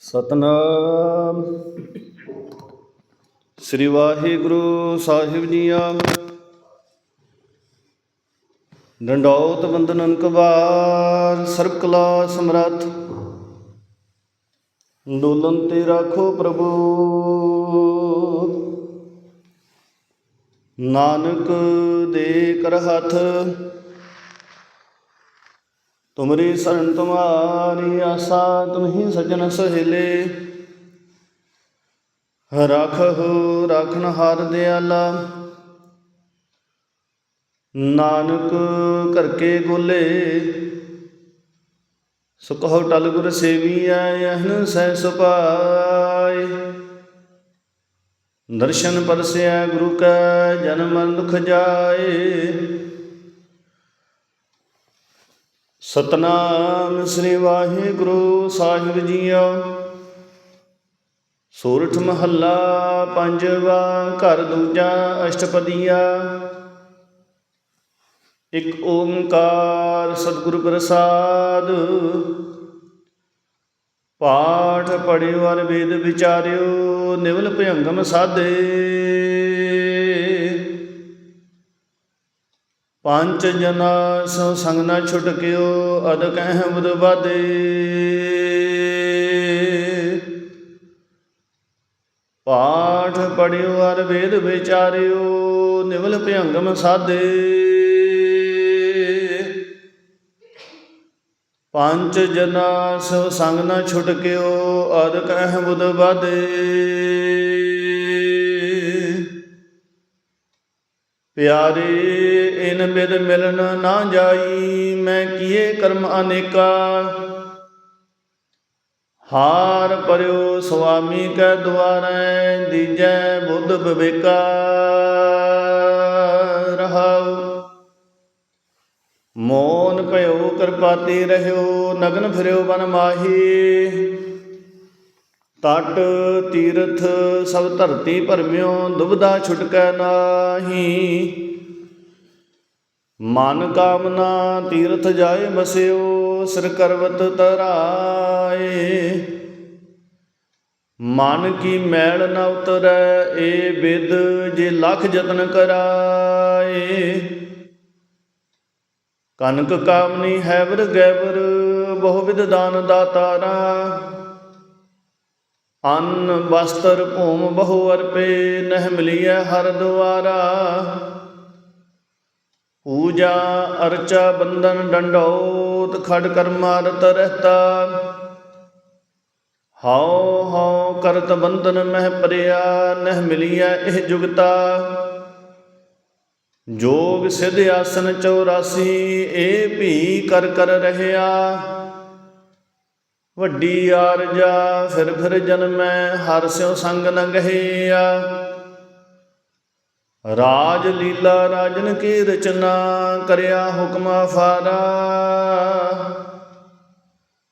ਸਤਨਾਮ। ਸ੍ਰੀ ਵਾਹਿਗੁਰੂ ਸਾਹਿਬ ਜੀਆਂ ਡੰਡੌਤ ਬੰਦਨ ਕਬਾਰ ਸਰਬ ਕਲਾ ਸਮਰੱਥ। ਡੋਲਨ ਤੇ ਰਾਖੋ ਪ੍ਰਭੂ। ਨਾਨਕ ਦੇ ਕਰ ਹੱਥ। ਤੁਮਰੀ ਸ਼ਰਨ ਤੁਮਾਰੀ ਆਸਾ ਤੁਮਹੀ ਸਜਣ ਸਹੇਲੇ। ਰਖਹੁ ਰਖਨ ਹਰ ਦਿਆਲਾ। ਨਾਨਕ ਕਰਕੇ ਗੋਲੇ। ਸੁਖਹੁ ਟਲ ਗੁਰ ਸੇਵੀਐ ਯਹਨ ਸਹਿ ਸੁਪਾਏ ਦਰਸ਼ਨ ਪਰਸਿਆ ਗੁਰੂ ਕੈ, ਜਨਮ ਮਰਨ ਦੁਖ ਜਾਏ। ਸਤਨਾਮ ਸ੍ਰੀ ਵਾਹਿਗੁਰੂ ਸਾਹਿਬ ਜੀਓ। ਸੂਰਠ ਮਹੱਲਾ ਪੰਜਵਾ, ਘਰ ਦੂਜਾ ਅਸ਼ਟਪਦੀਆ। ਇੱਕ ਓੰਕਾਰ ਸਤਿਗੁਰ ਪ੍ਰਸਾਦ। ਪਾਠ ਪੜਿਓ ਅਰ ਵੇਦ ਵਿਚਾਰਿਓ, ਨਿਵਲ ਭਯੰਗਮ ਸਾਧੇ। ਪੰਜ ਜਨਾ ਸੋ ਸੰਗ ਨਾ ਛੁਟਕਿਓ ਅਦ ਕਹਿ ਬੁਧ ਬਾਦੇ ਪਾਠ ਪੜਿਓ ਅਰ ਵੇਦ ਵਿਚਾਰਿਓ, ਨਿਵਲ ਭਯੰਗਮ ਸਾਦੇ। ਪੰਜ ਜਨਾ ਸੋ ਸੰਗ ਨਾ ਛੁਟਕਿਓ ਅਦ ਕਹਿ ਬੁਧ ਬਾਦੇ ਪਿਆਰੇ ਇਨ ਬਿਦ ਮਿਲਨ ਨਾ ਜਾਈ, ਮੈਂ ਕੀਏ ਕਰਮ ਅਨੇਕਾ? ਹਾਰ ਪਰਿਓ ਸੁਆਮੀ ਕੈ ਦੁਆਰੈ, ਦੀਜੈ ਬੁੱਧ ਵਿਵੇਕਾ। ਰਹਾਉ। ਮੋਨ ਭਇਓ, ਕਿਰਪਾਤੀ ਰਹਿਓ, ਨਗਨ ਫਿਰਿਓ ਬਨ ਮਾਹੀ। ਤਟ, ਤੀਰਥ, ਸਭ ਧਰਤੀ ਭਰਮਿਓ ਦੁਬਦਾ ਛੁਟਕੈ ਨਾਹੀ। ਮਨ ਕਾਮਨਾ ਤੀਰਥ ਜਾਏ ਬਸਿਓ ਸਿਰ ਕਰਵਤ ਤਰਾਏ ਮਨ ਕੀ ਮੈਲ ਨ ਉਤਰੈ, ਏ ਬਿਦ ਜੇ ਲਖ ਯਤਨ ਕਰਾਏ। ਕਨਕ ਕਾਮਨੀ ਹੈਵਰ ਗੈਵਰ, ਬਹੁ ਵਿਦ ਦਾਨ ਦਾਤਾਰਾ। ਅੰਨ, ਵਸਤਰ, ਭੂਮ ਬਹੁ ਅਰਪੇ, ਨਹਿ ਮਿਲੀਐ ਹਰ ਦੁਆਰਾ। ਪੂਜਾ ਅਰਚਾ ਬੰਧਨ ਡੰਡੋਤ ਖੜ ਕਰਮਾ ਰਤ ਰਹਤਾ। ਹਉ ਹਉ ਕਰਤ ਬੰਦਨ ਮਹਿ ਪਰਿਆ, ਨਹਿ ਮਿਲਿਆ ਇਹ ਜੁਗਤਾ। ਜੋਗ ਸਿਧ ਆਸਨ 84 ਏ ਭੀ ਕਰ ਕਰ ਰਹਿਆ। ਵੱਡੀ ਆਰਜਾ, ਫਿਰ ਫਿਰ ਜਨਮੈ, ਹਰ ਸਿਉ ਸੰਗ ਨ ਗਹਿਆ। ਰਾਜ ਲੀਲਾ ਰਾਜਨ ਕੀ ਰਚਨਾ ਕਰਿਆ ਹੁਕਮ ਫਾਰਾ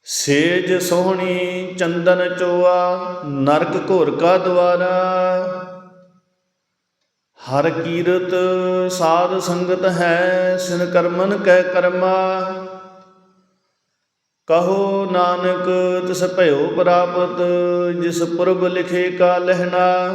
ਸੇਜ ਸੋਹਣੀ ਚੰਦਨ ਚੋਆ, ਨਰਕ ਘੋਰ ਕਾ ਦਵਾਰਾ। ਹਰ ਕੀਰਤ ਸਾਧ ਸੰਗਤ ਹੈ, ਸਿਨ ਕਰਮਨ ਕੈ ਕਰਮਾ। ਕਹੋ ਨਾਨਕ ਤਿਸ ਭਇਓ ਪ੍ਰਾਪਤ, ਜਿਸ ਪੁਰਬ ਲਿਖੇ ਕਾ ਲਹਿਣਾ।